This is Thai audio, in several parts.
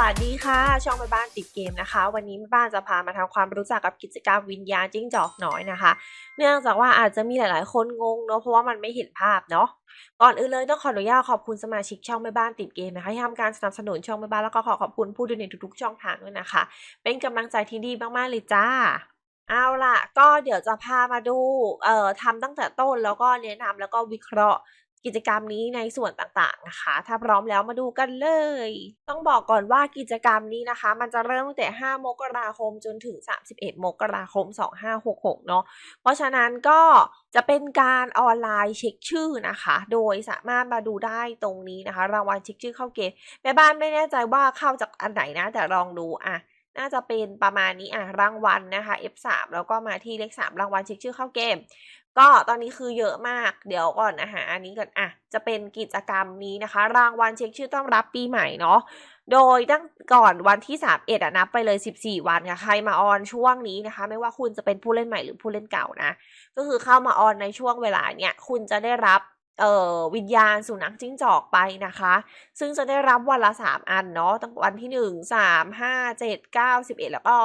วัสดีค่ะ ช่องแม่บ้านติดเกมนะคะ วันนี้แม่บ้านจะพามาทำความรู้จักกับกิจกรรมวิญญาณจิ้งจอกน้อยนะคะ เนื่องจากว่าอาจจะมีหลายๆ คนงงเนาะเพราะว่ามันไม่เห็นภาพเนาะก่อนอื่นเลยต้องขออนุญาตขอบคุณสมาชิกช่องแม่บ้านติดเกมนะคะที่ทำการสนับสนุนช่องแม่บ้านแล้วก็ขอขอบคุณผู้ดูในทุกๆ ช่องทางด้วยนะคะ เป็นกำลังใจที่ดีมากๆเลยจ้าเอาล่ะ ก็เดี๋ยวจะพามาดูเอ่อทำตั้งแต่ต้นแล้วก็แนะนำแล้วก็วิเคราะห์ กิจกรรมนี้ในส่วนต่างๆนะคะ ถ้าพร้อมแล้วมาดูกันเลย ต้องบอกก่อนว่ากิจกรรมนี้นะคะ มันจะเริ่มตั้งแต่ 5 มกราคมจนถึง 31 มกราคม 2566 เนาะเพราะฉะนั้นก็จะเป็นการออนไลน์เช็คชื่อนะคะ โดยสามารถมาดูได้ตรงนี้นะคะ รางวัลเช็คชื่อเข้าเกมแม่บ้านไม่แน่ใจว่าเข้าจากอันไหนนะ แต่ลองดูอะน่าจะเป็นประมาณนี้อะรางวัลนะคะ F3 แล้วก็มาที่เลข 3 รางวัลเช็คชื่อเข้าเกม ก็ตอนนี้คือเยอะมาก เดี๋ยวก่อนนะคะอันนี้ก่อนอะจะเป็นกิจกรรมนี้นะคะ รางวัลเช็คชื่อต้อนรับปีใหม่เนาะโดยตั้งก่อนวันที่ 3 เอ็ดนับไปเลย 14 วันค่ะ ใครมาออนช่วงนี้นะคะ ไม่ว่าคุณจะเป็นผู้เล่นใหม่หรือผู้เล่นเก่านะ ก็คือเข้ามาออนในช่วงเวลาเนี้ยคุณจะได้รับ เอ่อวิญญาณสุนัขจิ้งจอกไปนะคะ ซึ่งจะได้รับวันละ 3 อันเนาะตั้งวันที่ 1 3 5 7 9 11 แล้วก็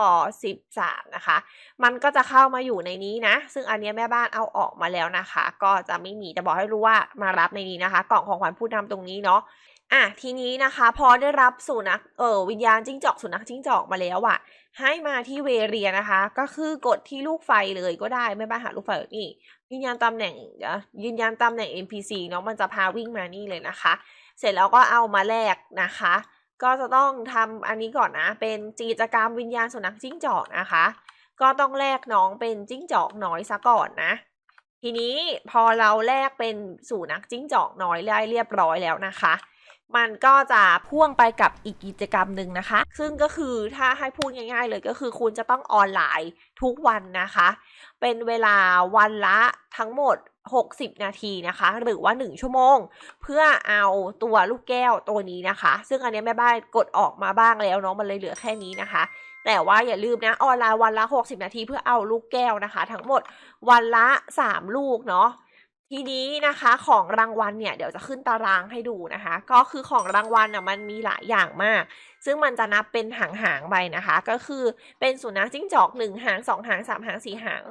13 นะคะ มันก็จะเข้ามาอยู่ในนี้นะ ซึ่งอันเนี้ยแม่บ้านเอาออกมาแล้วนะคะ ก็จะไม่มีจะบอกให้รู้ว่ามารับในนี้นะคะ กล่องของขวัญผู้นำตรงนี้เนาะ อะทีนี้นะคะ พอได้รับสุนัขเออวิญญาณจิ้งจอกสุนัขจิ้งจอกมาแล้วอะให้มาที่เวเรียนะคะ ก็คือกดที่ลูกไฟเลยก็ได้ไม่บ้าหาลูกไฟนี่ยืนยันตำแหน่งยวยืนยันตำแหน่ง NPC เนาะมันจะพาวิ่งมานี่เลยนะคะ เสร็จแล้วก็เอามาแลกนะคะ ก็จะต้องทำอันนี้ก่อนนะ เป็นกิจกรรมวิญญาณสุนัขจิ้งจอกนะคะ ก็ต้องแลกน้องเป็นจิ้งจอกน้อยซะก่อนนะทีนี้พอเราแลกเป็นสุนัขจิ้งจอกน้อยได้เรียบร้อยแล้วนะคะ มันก็จะพ่วงไปกับอีกกิจกรรมหนึ่งนะคะ ซึ่งก็คือถ้าให้พูดง่าย ๆ เลยก็คือคุณจะต้องออนไลน์ทุกวันนะคะ เป็นเวลาวันละทั้งหมด 60 นาทีนะคะ หรือว่า 1 ชั่วโมง เพื่อเอาตัวลูกแก้วตัวนี้นะคะ ซึ่งอันนี้แม่บ้านกดออกมาบ้างแล้วเนาะมันเลยเหลือแค่นี้นะคะ แต่ว่าอย่าลืมนะออนไลน์วันละ 60 นาทีเพื่อเอาลูกแก้วนะคะ ทั้งหมดวันละ 3 ลูกเนาะ ทีนี้นะคะของรางวัลเนี่ยเดี๋ยวจะขึ้นตารางให้ดูนะคะ ก็คือของรางวัลอะมันมีหลายอย่างมาก ซึ่งมันจะนับเป็นหางๆไปนะคะ ก็คือเป็นสุนัขจิ้งจอกหนึ่งหางสองหางสามหางสี่หาง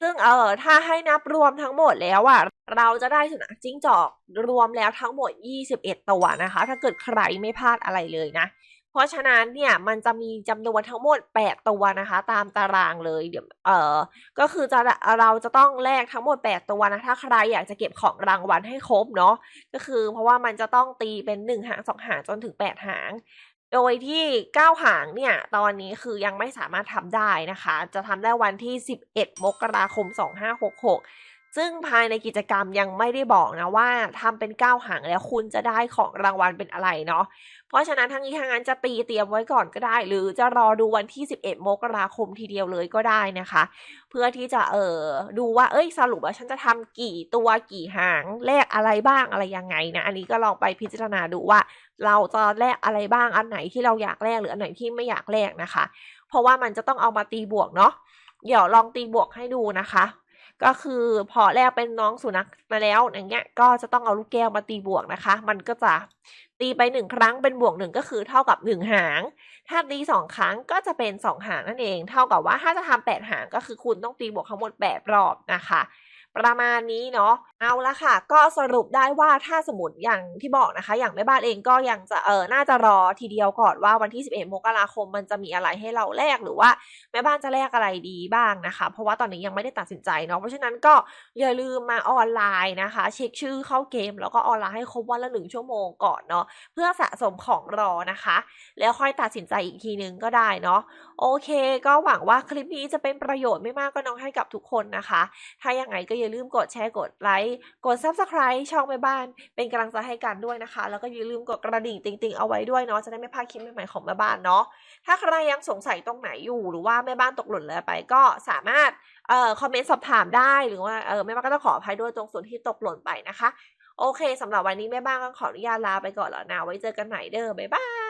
ซึ่งเออถ้าให้นับรวมทั้งหมดแล้วอะเราจะได้สุนัขจิ้งจอกรวมแล้วทั้งหมด 21 ตัวนะคะ ถ้าเกิดใครไม่พลาดอะไรเลยนะ ราะฉะนั้นเนี่ยมันจะมีจำนวนทั้งหมด 8 ตัวนะคะ ตามตารางเลยเดี๋ยวเออก็คือจะเราจะต้องแลกทั้งหมด 8 ตัวนะถ้าใครอยากจะเก็บของรางวัลให้ครบเนาะก็คือเพราะว่ามันจะต้องตีเป็น 1 หาง 2 หางจนถึง 8 หาง โดยที่ 9 หางเนี่ย ตอนนี้คือยังไม่สามารถทำได้นะคะ จะทำได้วันที่ 11 มกราคม 2566 ซึ่งภายในกิจกรรมยังไม่ได้บอกนะว่าทำเป็น9หางแล้วคุณจะได้ของรางวัลเป็นอะไรเนาะ เพราะฉะนั้นทั้งนี้ทั้งนั้นจะตีเตรียมไว้ก่อนก็ได้ หรือจะรอดูวันที่ 11 มกราคมทีเดียวเลยก็ได้นะคะ เพื่อที่จะเออดูว่าเอ้ยสรุปว่าฉันจะทำกี่ตัวกี่หางแลกอะไรบ้างอะไรยังไงนะ อันนี้ก็ลองไปพิจารณาดูว่า เราจะแลกอะไรบ้างอันไหนที่เราอยากแลกหรืออันไหนที่ไม่อยากแลกนะคะ เพราะว่ามันจะต้องเอามาตีบวกเนาะเดี๋ยวลองตีบวกให้ดูนะคะ ก็คือพอแรกเป็นน้องสุนัขมาแล้วอย่างเงี้ยก็จะต้องเอาลูกแก้วมาตีบวกนะคะ มันก็จะตีไปหนึ่งครั้งเป็นบวกหนึ่งก็คือเท่ากับหนึ่งหาง ถ้าตีสองครั้งก็จะเป็นสองหางนั่นเอง เท่ากับว่าถ้าจะทำแปดหางก็คือคุณต้องตีบวกทั้งหมดแปดรอบนะคะ ประมาณนี้เนาะเอาละค่ะ ก็สรุปได้ว่าถ้าสมมติอย่างที่บอกนะคะ อย่างแม่บ้านเองก็ยังจะเออน่าจะรอทีเดียวก่อนว่าวันที่ 11 มกราคมมันจะมีอะไรให้เราแลกหรือว่าแม่บ้านจะแลกอะไรดีบ้างนะคะ เพราะว่าตอนนี้ยังไม่ได้ตัดสินใจเนาะเพราะฉะนั้นก็อย่าลืมมาออนไลน์นะคะ เช็คชื่อเข้าเกม แล้วก็ออนไลน์ให้ครบวันละหนึ่งชั่วโมงก่อนเนาะเพื่อสะสมของรอนะคะ แล้วค่อยตัดสินใจอีกทีนึงก็ได้เนาะโอเค ก็หวังว่าคลิปนี้จะเป็นประโยชน์ไม่มากก็น้อยให้กับทุกคนนะคะ ถ้าอย่างไรก็อย่าลืมกดแชร์กดไลค์กด subscribe ช่องแม่บ้าน เป็นกำลังใจให้กันด้วยนะคะ แล้วก็อย่าลืมกดกระดิ่งติงๆเอาไว้ด้วยเนาะจะได้ไม่พลาดคลิปใหม่ๆของแม่บ้านเนาะถ้าใครยังสงสัยตรงไหนอยู่หรือว่าแม่บ้านตกหล่นอะไรไป ก็สามารถเอ่อคอมเมนต์สอบถามได้หรือว่าเออแม่บ้านก็ต้องขออภัยด้วยตรงส่วนที่ตกหล่นไปนะคะ โอเคสำหรับวันนี้แม่บ้านก็ขออนุญาตลาไปก่อนแล้วนะไว้เจอกันใหม่เด้อบ๊ายบาย